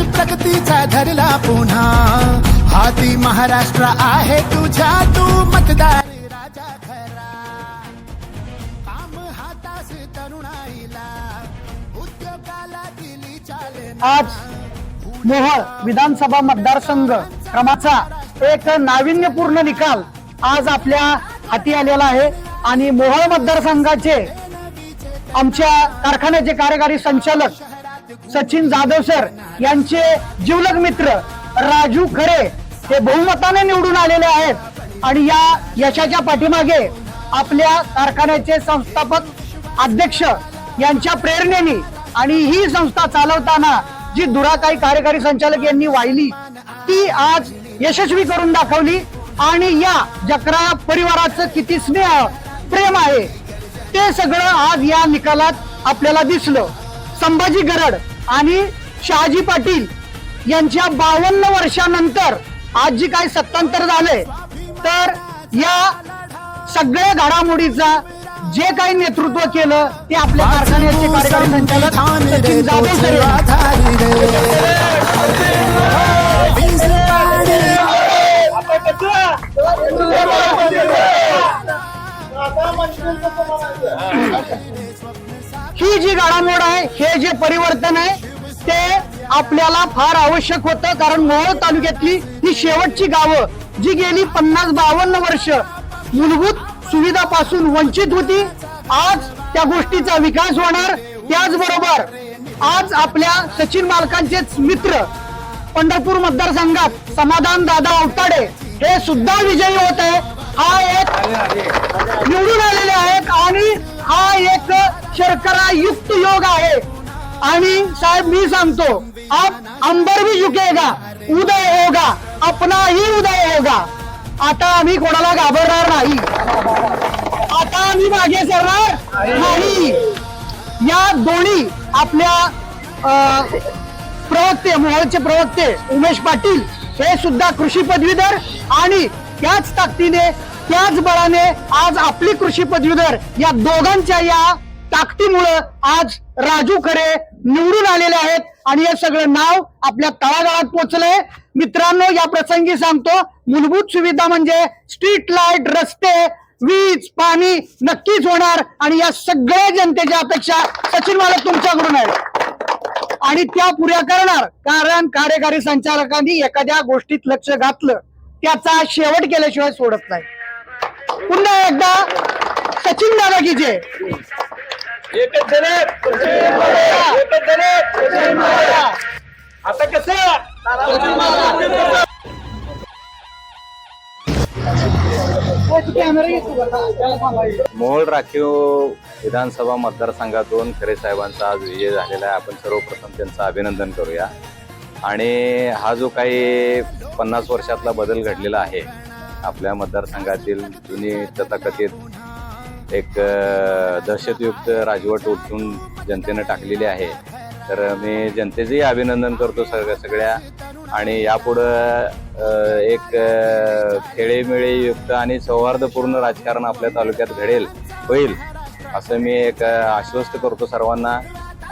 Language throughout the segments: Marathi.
हातीचा धरला पुन्हा. हाती महाराष्ट्र आहे तुझ्या तू मतदार राजा खरा. काम हातास तरुणाईला उद्योगाला दिली चालेल आज मोहोळ विधानसभा मतदारसंघ क्रमाचा एक नाविन्यपूर्ण निकाल आज आपल्या हाती आलेला आहे. आणि मोहोळ मतदारसंघाचे आमच्या कारखान्याचे कार्यकारी संचालक सचिन जाधव सर यांचे जीवलग मित्र राजू खरे हे बहुमताने निवडून आलेले आहेत. आणि या यशाच्या पाठीमागे आपल्या कारखान्याचे संस्थापक अध्यक्ष यांच्या प्रेरणेने आणि ही संस्था चालवताना जी दुराकाई कार्यकारी संचालक यांनी वाहिली ती आज यशस्वी करून दाखवली. आणि या जकरा परिवाराचं किती स्नेह प्रेम आहे ते सगळं आज या निकालात आपल्याला दिसलं. संभाजी गरड आणि शहाजी पाटील यांच्या बावन्न वर्षानंतर आज जी काही सत्तांतर झालंय तर या सगळ्या घडामोडीचा जे काही नेतृत्व केलं ते आपल्या कारखान्याचे कार्यकारी संचालक सचिन जाधव सर जी घडामोड आहे हे जे परिवर्तन आहे ते आपल्याला फार आवश्यक होतं. कारण मोहोळ तालुक्यातली ही शेवटची गावं जी गेली पन्नास बावन्न वर्ष मूलभूत सुविधापासून वंचित होती. आज त्या गोष्टीचा विकास होणार. त्याचबरोबर आज आपल्या सचिन मालकांचेच मित्र पंढरपूर मतदारसंघात समाधान दादा अवताडे हे सुद्धा विजयी होत आहे. हा एक निवडून आलेले आहेत आणि हा एक शर्करा युक्त योग आहे. आणि साहेब मी सांगतो आप अंबर भी झुकेगा उदय होगा अपना ही उदय होगा. आता आम्ही कोणाला घाबरणार नाही. आता आम्ही मागे सरणार नाही. या दोन्ही आपल्या अं, प्रवक्ते मोहोळचे प्रवक्ते उमेश पाटील हे सुद्धा कृषी पदवीधर आणि त्याच ताकदीने त्याच बळाने आज आपली कृषी पदवीधर या दोघांच्या या ताकदीमुळं आज राजू खरे निवडून आलेले आहेत आणि हे सगळं नाव आपल्या तळागाळात पोहोचलंय मित्रांनो या प्रसंगी सांगतो मूलभूत सुविधा म्हणजे स्ट्रीट लाइट रस्ते वीज पाणी नक्कीच होणार आणि या सगळ्या जनतेच्या अपेक्षा सचिन मालक तुमच्याकडून आहेत. आणि त्या पुऱ्या करणार कारण कार्यकारी संचालकांनी एखाद्या गोष्टीत लक्ष घातलं त्याचा शेवट केल्याशिवाय सोडत नाही. पुन्हा एकदा सचिन दादा की जय. एकच जण एकच जण आता कसं? मोहोळ राखीव विधानसभा मतदारसंघातून खरे साहेबांचा आज विजय झालेला आहे. आपण सर्वप्रथम त्यांचं अभिनंदन करूया. आणि हा जो काही पन्नास वर्षातला बदल घडलेला आहे आपल्या मतदारसंघातील जुनी तथाकथित एक दहशतयुक्त राजवट उठून जनतेनं टाकलेली आहे. तर मी जनतेचंही अभिनंदन करतो सगळ्या सगळ्या. आणि यापुढं एक खेळीमेळीयुक्त आणि सौहार्दपूर्ण राजकारण आपल्या तालुक्यात घडेल होईल असं मी एक आश्वस्त करतो सर्वांना.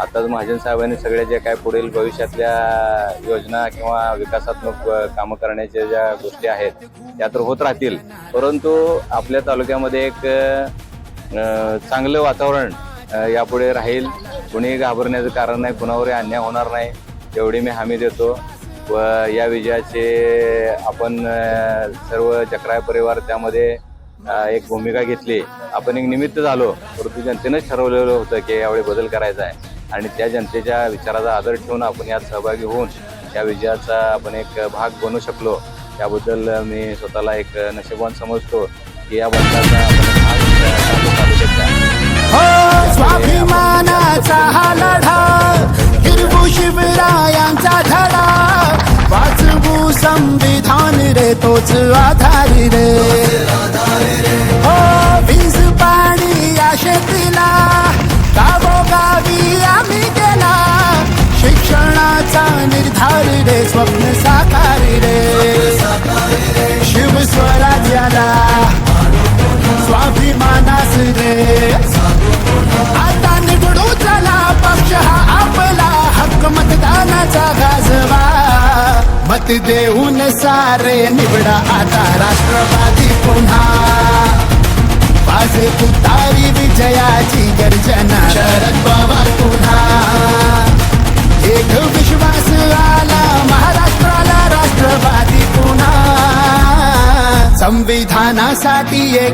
आताच महाजन साहेबांनी सगळ्या ज्या काय पुढील भविष्यातल्या योजना किंवा विकासात्मक कामं करण्याच्या ज्या गोष्टी आहेत त्या तर होत राहतील. परंतु आपल्या तालुक्यामध्ये एक चांगलं वातावरण यापुढे राहील. कुणी घाबरण्याचं कारण नाही कुणावरही अन्याय होणार नाही. एवढी मी हमी देतो. व या विजयाचे आपण सर्व चक्राय परिवार त्यामध्ये एक भूमिका घेतली. आपण एक निमित्त झालो. परंतु जनतेनंच ठरवलेलं होतं की यावेळी बदल करायचा आहे. आणि त्या जनतेच्या विचाराचा आदर ठेवून आपण यात सहभागी होऊन या विजयाचा आपण एक भाग बनू शकलो. त्याबद्दल मी स्वतःला एक नशिबवान समजतो की या बदलाचा हो स्वाभिमानाचा हा लढा हिरवू शिवरायांचा धडा. वाचवू संविधान रे तोच आधारी रे. मत देऊन सारे निवडा आता राष्ट्रवादी पुन्हा। वाजे तुतारी विजयाची गर्जना। शरद पवार पुन्हा। एक विश्वास आला महाराष्ट्राला राष्ट्रवादी पुन्हा। संविधानासाठी एक